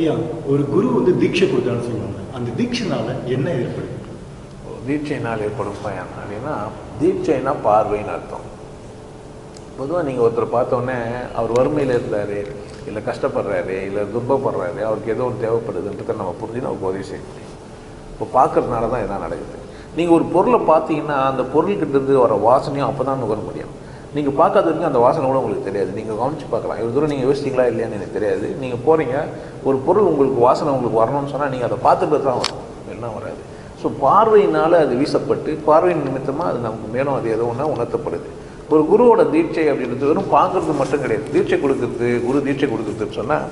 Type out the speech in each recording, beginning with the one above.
ஐயா ஒரு குரு வந்து தீட்சை கொடுத்தான்னு சொல்லுவாங்க. அந்த தீட்சைனால என்ன ஏற்படும்? தீட்சைனால் ஏற்படும் பயன். அப்படின்னா தீட்சைனா பார்வைன்னு அர்த்தம். பொதுவாக நீங்கள் ஒருத்தரை பார்த்தோன்னே அவர் வறுமையில் இருந்தார் இல்லை கஷ்டப்படுறாரு இல்லை துன்பப்படுறாரு அவருக்கு ஏதோ ஒன்று தேவைப்படுதுன்றதை நம்ம புரிஞ்சு நமக்கு உதவி செய்ய முடியும். இப்போ பார்க்குறதுனால தான் இதான் நடக்குது. நீங்கள் ஒரு பொருளை பார்த்தீங்கன்னா அந்த பொருள்கிட்ட இருந்து வர வாசனையும் அப்போ தான் நுகர முடியும். நீங்கள் பார்க்காத வரைக்கும் அந்த வாசனை கூட உங்களுக்கு தெரியாது. நீங்கள் கவனித்து பார்க்கலாம். இவ்வளோ தூரம் நீங்கள் யோசிச்சிங்களா இல்லையான்னு எனக்கு தெரியாது. நீங்கள் போகிறீங்க ஒரு பொருள் உங்களுக்கு வாசனை உங்களுக்கு வரணும்னு சொன்னால் நீங்கள் அதை பார்த்துட்டு தான் வரும். என்ன வராது. ஸோ பார்வையினால் அது வீசப்பட்டு பார்வையின் நிமித்தமாக அது நமக்கு மேலும் அது ஏதோ ஒன்றா உணர்த்தப்படுது. ஒரு குருவோட தீட்சை அப்படின்றது வெறும் பார்க்குறது மட்டும் கிடையாது. தீட்சை கொடுக்குறது குரு தீட்சை கொடுக்குறதுன்னு சொன்னால்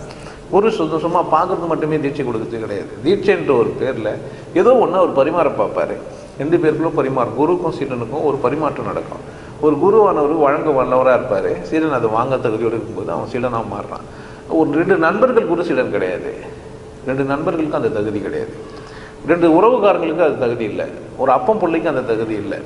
குரு சந்தோஷமாக பார்க்குறது மட்டுமே தீட்சை கொடுக்குறது கிடையாது. தீட்சைன்ற ஒரு பேரில் ஏதோ ஒன்றா ஒரு பரிமாற பார்ப்பார். ரெண்டு பேருக்குள்ள பரிமாறும். குருக்கும் சீடனுக்கும் ஒரு பரிமாற்றம் நடக்கும். ஒரு குருவானவர் வழங்க வல்லவராக இருப்பார். சீடன் அதை வாங்க தகுதியோடு இருக்கும்போது அவன் சீடனாக மாறுறான். ஒரு ரெண்டு நண்பர்கள் குரு சீடன் கிடையாது. ரெண்டு நண்பர்களுக்கும் அந்த தகுதி கிடையாது. ரெண்டு உறவுக்காரங்களுக்கு அது தகுதி இல்லை. ஒரு அப்பம் பிள்ளைக்கும் அந்த தகுதி இல்லை.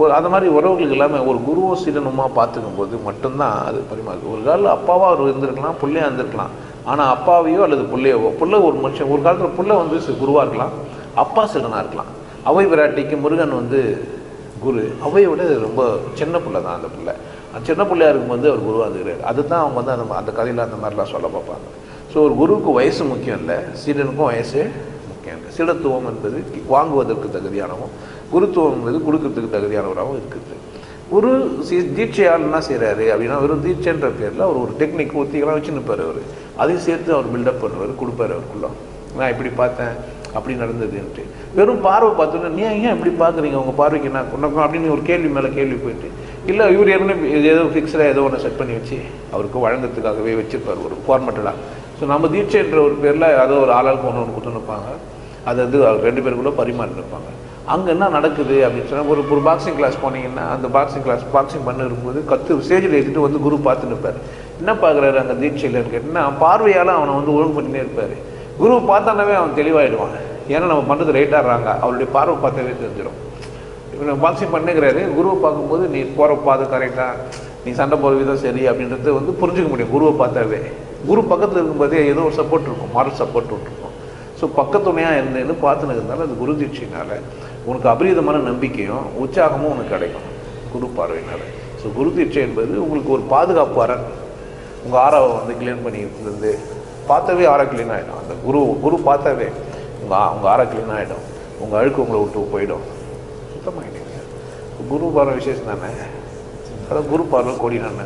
ஒரு அந்த மாதிரி உறவுகளுக்கு இல்லாமல் ஒரு குருவோ சீடனுமா பார்த்துக்கும் போது மட்டும்தான் அது பரிமாறு ஒரு காலில் அப்பாவாக அவர் இருந்திருக்கலாம் பிள்ளையாக இருந்திருக்கலாம். ஆனால் அப்பாவையோ அல்லது பிள்ளையவோ பிள்ளை ஒரு மனுஷன் ஒரு காலத்தில் பிள்ளை வந்து குருவாக இருக்கலாம் அப்பா சீடனாக இருக்கலாம். அவை விராட்டிக்கு முருகன் வந்து குரு. அவையோட விட ரொம்ப சின்ன பிள்ளை தான் அந்த பிள்ளை. அந்த சின்ன பிள்ளையா இருக்கும்போது அவர் குருவாக இருக்கிறார் அதுதான் அவங்க வந்து அந்த அந்த கதையில் அந்த மாதிரிலாம் சொல்ல பார்ப்பாங்க. ஸோ ஒரு குருவுக்கு வயசு முக்கியம் இல்லை. சீடனுக்கும் வயசு முக்கியம் இல்லை. சீடத்துவம் என்பது வாங்குவதற்கு தகுதியானவும் குருத்துவம் என்பது கொடுக்கறதுக்கு தகுதியானவராகவும் இருக்குது. குரு சி தீட்சையால் என்ன செய்கிறாரு அப்படின்னா வெறும் தீட்சைன்ற பேரில் அவர் ஒரு டெக்னிக் உத்திகளாம் வச்சு நிற்பார் அவர். அதையும் சேர்த்து அவர் பில்டப் பண்ணுவார் கொடுப்பாரு அவருக்குள்ள. நான் இப்படி பார்த்தேன். அப்படி நடந்ததுன்ட்டு வெறும் பார்வை பார்த்தோன்னா நீ ஏன் இப்படி பார்க்குறீங்க? உங்கள் பார்வைக்கு என்ன? உனக்கும் அப்படின்னு ஒரு கேள்வி மேலே கேள்வி போயிட்டு இல்லை இவர் ஏற்கனவே ஏதோ ஃபிக்ஸடாக ஏதோ ஒன்று செட் பண்ணி வச்சு அவருக்கு வழங்கத்துக்காகவே வச்சுருப்பார் ஒரு ஃபார்மெட்டடாக ஸோ நம்ம தீட்சைன்ற ஒரு பேரில் ஏதோ ஒரு ஆளாளுக்கு ஒன்று ஒன்று கொடுத்து அது வந்து அவர் ரெண்டு பேருக்குள்ள பரிமாறிருப்பாங்க அங்கே என்ன நடக்குது அப்படின்னு சொன்னால் ஒரு ஒரு பாக்ஸிங் கிளாஸ் போனீங்கன்னா அந்த பாக்ஸிங் கிளாஸ் பாக்ஸிங் பண்ண இருக்கும்போது கத்து ஸ்டேஜில் ஏற்றிட்டு வந்து குரு பார்த்துன்னு இருப்பார். என்ன பார்க்குறாரு அங்கே தீட்சையில்? கேட்டிங்கன்னா பார்வையால் அவனை வந்து ஒழுங்கு பண்ணினே இருப்பார். குரு பார்த்தானவே அவன் தெளிவாயிடுவான். ஏன்னா நம்ம பண்ணுறது ரைட்டாடுறாங்க அவருடைய பார்வை பார்த்தாவே தெரிஞ்சிடும். இவர் பாக்ஸிங் பண்ணுங்கிறாரு குருவை பார்க்கும்போது நீ போகிற பாதை கரெக்டாக நீ சண்டை போகிற விதம் சரி அப்படின்றத வந்து புரிஞ்சுக்க முடியும் குருவை பார்த்தாவே. குரு பக்கத்தில் இருக்கும்போதே ஏதோ ஒரு சப்போர்ட் இருக்கும் மாரல் சப்போர்ட் இருக்கும். ஸோ பக்கத்துணையாக என்னன்னு பார்த்துன்னு இருந்தாலும் அது குரு தீட்சையினால உனக்கு அபரீதமான நம்பிக்கையும் உற்சாகமும் உனக்கு கிடைக்கும் குரு பார்வையினால். ஸோ குரு தீட்சை என்பது உங்களுக்கு ஒரு பாதுகாப்பு அரண். உங்கள் ஆறாவை வந்து கிளீன் பண்ணி இருந்து பார்த்தாவே ஆறா க்ளீன் ஆகிடும் அந்த குரு குரு பார்த்தாவே உங்கள் உங்கள் ஆறா க்ளீன் ஆகிடும் உங்கள் அழுக்கு உங்களை விட்டு போயிடும். சுத்தமாகிட்டீங்க குரு பார்வை விசேஷம் தானே? அதான் குரு பார்வை கோடி நான்